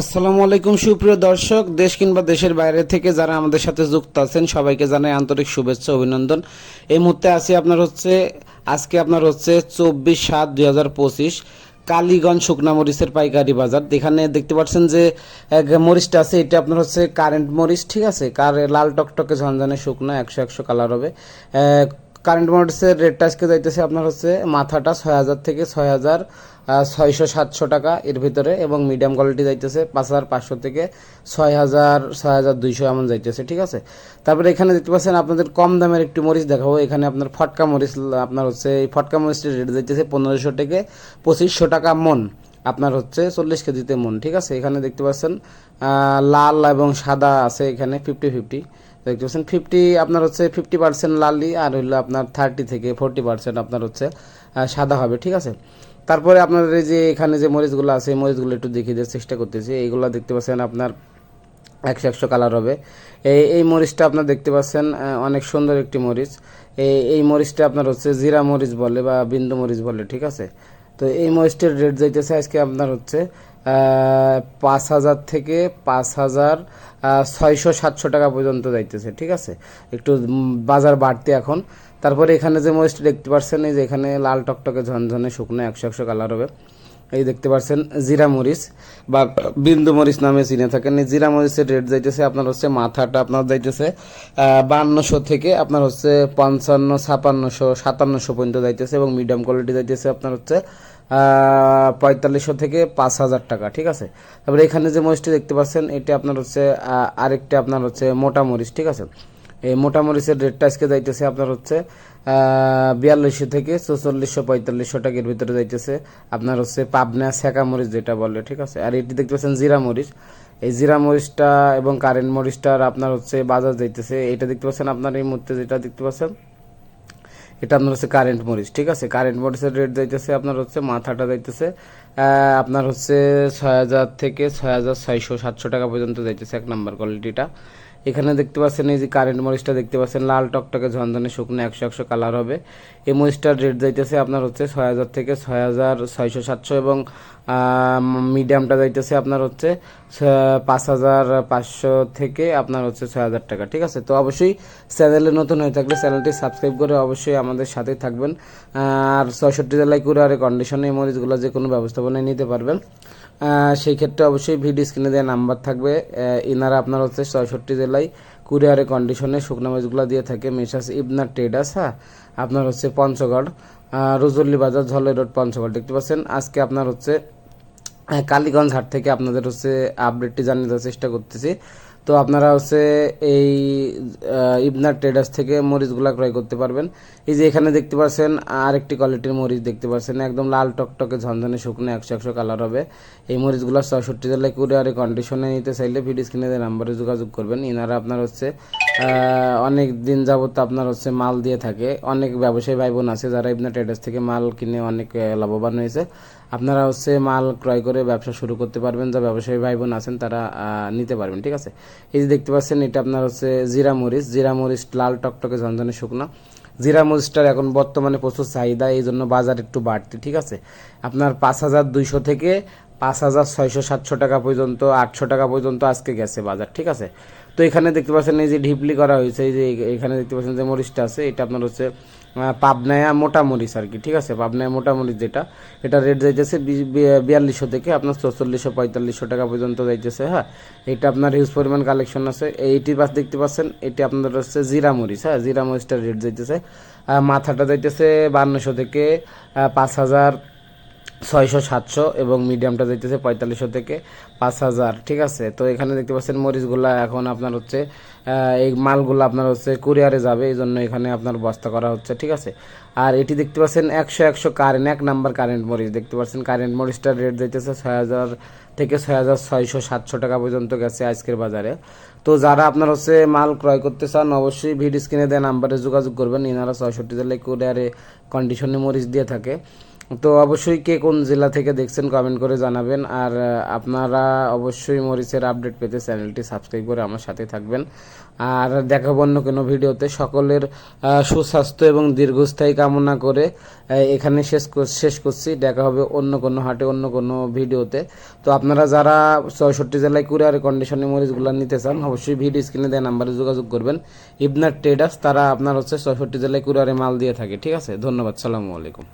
আসসালামু আলাইকুম, সুপ্রিয় দর্শক। দেশ কিংবা দেশের বাইরে থেকে যারা আমাদের সাথে যুক্ত আছেন, সবাইকে জানাই আন্তরিক শুভেচ্ছা, অভিনন্দন। এই মুহূর্তে আছি আপনার হচ্ছে, আজকে আপনার হচ্ছে চব্বিশ সাত দুই হাজার পঁচিশ কালীগঞ্জ শুকনা মরিচের পাইকারি বাজার। এখানে দেখতে পাচ্ছেন যে মরিচটা আছে, এটা আপনার হচ্ছে কারেন্ট মরিচ, ঠিক আছে? কার লাল টকটকে ঝনঝনে শুকনা, একশো একশো কালার হবে। কারেন্ট মরিচের রেটটা আজকে যাইতেছে আপনার হচ্ছে মাথাটা ছয় হাজার থেকে ছয় হাজার ছয়শো, সাতশো টাকা এর ভিতরে এবং মিডিয়াম কোয়ালিটি যাইতেছে পাঁচ হাজার পাঁচশো থেকে ছয় হাজার ছয় হাজার দুইশো এমন যাইতেছে, ঠিক আছে? তারপরে এখানে দেখতে পাচ্ছেন আপনাদের কম দামের একটি মরিচ দেখাবো। এখানে আপনার ফটকা মরিচ, আপনার হচ্ছে এই ফটকা মরিচটির রেট যাইতেছে পনেরোশো থেকে পঁচিশশো টাকা মন। আপনার হচ্ছে চল্লিশ কেজিতে মন, ঠিক আছে? এখানে দেখতে পাচ্ছেন লাল এবং সাদা আছে এখানে ফিফটি ফিফটি দেখতে পাচ্ছেন ফিফটি আপনার হচ্ছে ফিফটি পার্সেন্ট লালি আর হইল আপনার থার্টি থেকে ফোরটি পার্সেন্ট আপনার হচ্ছে সাদা হবে, ঠিক আছে? তারপরে আপনাদের এই যে এখানে যে মরিচগুলো আছে, এই মরিচগুলো একটু দেখিয়ে দেওয়ার চেষ্টা করতেছি। এইগুলো দেখতে পাচ্ছেন আপনার একশো একশো কালার হবে। এই এই মরিচটা আপনার দেখতে পাচ্ছেন অনেক সুন্দর একটি মরিচ। এই এই মরিচটা আপনার হচ্ছে জিরা মরিচ বলে বা বিন্দু মরিচ বলে, ঠিক আছে? তো এই ময়েস্টের রেট যাইতেছে আজকে আপনার হচ্ছে পাঁচ হাজার থেকে পাঁচ হাজার ছয়শো সাতশো টাকা পর্যন্ত যাইতেছে, ঠিক আছে? একটু বাজার বাড়তি এখন। তারপরে এখানে যে মরিচটা দেখতে পাচ্ছেন এই যে এখানে লাল টকটকে ঝনঝনে শুকনো একশো একশো কালার হবে। এই দেখতে পাচ্ছেন জিরা মরিচ বা বিন্দু মরিচ নামে চিনে থাকেন। এই জিরা মরিচের রেট যাইতেছে আপনার হচ্ছে মাথাটা আপনার যাইতেছে বান্নশো থেকে আপনার হচ্ছে পঞ্চান্ন, ছাপান্নশো, সাতান্নশো পর্যন্ত যাইতেছে এবং মিডিয়াম কোয়ালিটি যাইতেছে আপনার হচ্ছে পঁয়তাল্লিশশো থেকে পাঁচ হাজার টাকা, ঠিক আছে? তারপরে এখানে যে মরিচটি দেখতে পাচ্ছেন, এটি আপনার হচ্ছে আরেকটা আপনার হচ্ছে মোটা মরিচ, ঠিক আছে? এই মোটা মরিচের রেটটা আজকে যাইতেছে আপনার হচ্ছে বিয়াল্লিশশো থেকে চৌচল্লিশশো পঁয়তাল্লিশশো টাকার ভিতরে যাইতেছে। আপনার হচ্ছে পাবনা সেকা মরিচ যেটা বলে, ঠিক আছে? আর এটি দেখতে পাচ্ছেন জিরা মরিচ। এই জিরা মরিচটা এবং কারেন্ট মরিচটার আপনার হচ্ছে বাজার যাইতেছে। এটা দেখতে পাচ্ছেন আপনার এই মুহূর্তে যেটা দেখতে পাচ্ছেন, এটা আপনার হচ্ছে কারেন্ট মরিচ, ঠিক আছে? কারেন্ট মরিচের রেট যাইতেছে আপনার হচ্ছে মাথাটা যাইতেছে আপনার হচ্ছে ছয় হাজার থেকে ছয় হাজার ছয়শো সাতশো টাকা পর্যন্ত যাইতেছে, এক নাম্বার কোয়ালিটিটা এখানে দেখতে পাচ্ছেন এই যে কারেন্ট মরিচটা দেখতে পাচ্ছেন, লাল টকটকে ঝনঝনে শুকনো একশো একশো কালার হবে। এই মরিচটার রেট যাইতেছে আপনার হচ্ছে ছয় হাজার থেকে ছয় হাজার ছয়শো সাতশো এবং মিডিয়ামটা যাইতেছে আপনার হচ্ছে পাঁচ হাজার পাঁচশো থেকে আপনার হচ্ছে ছয় হাজার টাকা, ঠিক আছে? তো অবশ্যই চ্যানেলে নতুন হয়ে থাকলে চ্যানেলটি সাবস্ক্রাইব করে অবশ্যই আমাদের সাথে থাকবেন। আর ছয়ষট্টি জেলায় কুরিয়ারে কন্ডিশনে এই মরিচগুলো যে কোনো ব্যবস্থাপনায় নিতে পারবেন। সেই ক্ষেত্রে অবশ্যই ভিডিও স্ক্রিনে দেওয়া নাম্বার থাকবে। এনারা আপনার হচ্ছে ছয়ষট্টি জেলায় কুরিয়ারে কন্ডিশনে শুকনো মাছগুলো দিয়ে থাকে। মেসাস ইবনার ট্রেডার্স হ্যাঁ? আপনার হচ্ছে পঞ্চগড় রুজুল্লি বাজার ঝলে রোড, পঞ্চগড়। দেখতে পাচ্ছেন, আজকে আপনার হচ্ছে কালীগঞ্জ হাট থেকে আপনাদের হচ্ছে আপডেটটি জানিয়ে দেওয়ার চেষ্টা করতেছি। তো আপনারা হচ্ছে এই ইবনার ট্রেডার্স থেকে মরিচগুলা ক্রয় করতে পারবেন। এই যে এখানে দেখতে পাচ্ছেন আরেকটি কোয়ালিটির মরিচ দেখতে পাচ্ছেন একদম লাল টকটকে ঝনঝনে শুকনো, একশো একশো কালার হবে। এই মরিচগুলো ছয়ষট্টি জেলায় কুরিয়ারে কন্ডিশনে নিতে চাইলে ভিডিও স্ক্রিনে নাম্বারে যোগাযোগ করবেন। ইনারা আপনার হচ্ছে অনেক দিন যাবত আপনার হচ্ছে মাল দিয়ে থাকে। অনেক ব্যবসায়ী ভাই বোন আছে যারা ইবনা ট্রেডার্স থেকে মাল কিনে অনেক লাভবান হয়েছে। আপনারা হচ্ছে মাল ক্রয় করে ব্যবসা শুরু করতে পারবেন। যা ব্যবসায়ী ভাই বোন আছেন তারা নিতে পারবেন, ঠিক আছে? এই যে দেখতে পাচ্ছেন, এটা আপনার হচ্ছে জিরা মরিচ। জিরা মরিচ লাল টকটকে ঝনঝনে শুকনো। জিরা মরিচটার এখন বর্তমানে প্রচুর চাহিদা, এই জন্য বাজার একটু বাড়তি, ঠিক আছে? আপনার পাঁচ হাজার দুইশো থেকে পাঁচ হাজার ছয়শো সাতশো টাকা পর্যন্ত, আটশো টাকা পর্যন্ত আজকে গেছে বাজার, ঠিক আছে? তো এখানে দেখতে পাচ্ছেন, এই যে ঢিপলি করা হয়েছে, এই যে এখানে দেখতে পাচ্ছেন যে মরিচটা আছে, এটা আপনার হচ্ছে পাবনায়া মোটামরিচ আর কি, ঠিক আছে? পাবনায়া মোটামরিচ যেটা, এটা রেট যাইতেছে বিয়াল্লিশশো থেকে আপনার চৌচল্লিশশো, পঁয়তাল্লিশশো টাকা পর্যন্ত যাইতেছে হ্যাঁ? এটা আপনার হিউজ পরিমাণ কালেকশন আছে। এইটি পাশ দেখতে পাচ্ছেন, এটি আপনার হচ্ছে জিরা মরিচ হ্যাঁ? জিরা মরিচটার রেট যাইতেছে মাথাটা যাইতেছে বান্নশো থেকে পাঁচ হাজার ছয়শো, সাতশো এবং মিডিয়ামটা যাইতেছে পঁয়তাল্লিশশো থেকে পাঁচ হাজার, ঠিক আছে? তো এখানে দেখতে পাচ্ছেন মরিচগুলা এখন আপনার হচ্ছে এই মালগুলো আপনার হচ্ছে কুরিয়ারে যাবে এই জন্য এখানে আপনার বস্তা করা হচ্ছে, ঠিক আছে? আর এটি দেখতে পাচ্ছেন একশো একশো কারেন্ট এক নাম্বার কারেন্ট মরিচ, দেখতে পাচ্ছেন কারেন্ট মরিচটার রেট যাইতেছে ছয় হাজার থেকে ছয় হাজার ছয়শো, সাতশো টাকা পর্যন্ত গেছে আজকের বাজারে। তো যারা আপনার হচ্ছে মাল ক্রয় করতে চান, অবশ্যই ভিডিও স্ক্রিনে দেওয়া নাম্বারে যোগাযোগ করবেন। ইনারা ছয়ষট্টি জেলায় কুরিয়ারে কন্ডিশনে মরিচ দিয়ে থাকে। তো অবশ্যই কে কোন জেলা থেকে দেখছেন কমেন্ট করে জানাবেন। আর আপনারা অবশ্যই মরিচের আপডেট পেতে চ্যানেলটি সাবস্ক্রাইব করে আমার সাথে থাকবেন। আর দেখাবো অন্য কোনো ভিডিওতে। সকলের সুস্বাস্থ্য এবং দীর্ঘস্থায়ী কামনা করে এখানে শেষ শেষ করছি। দেখা হবে অন্য কোনো হাটে, অন্য কোনো ভিডিওতে। তো আপনারা যারা ছয়ষট্টি জেলায় কুরিয়ার কন্ডিশনে মরিচগুলো নিতে চান, অবশ্যই ভিডিও স্ক্রিনে দেওয়া নাম্বারে যোগাযোগ করবেন। ইবনার ট্রেডার্স তারা আপনার হচ্ছে ছয়ষট্টি জেলায় কুরিয়ারে মাল দিয়ে থাকে। ঠিক আছে? ধন্যবাদ। সালামু আলাইকুম।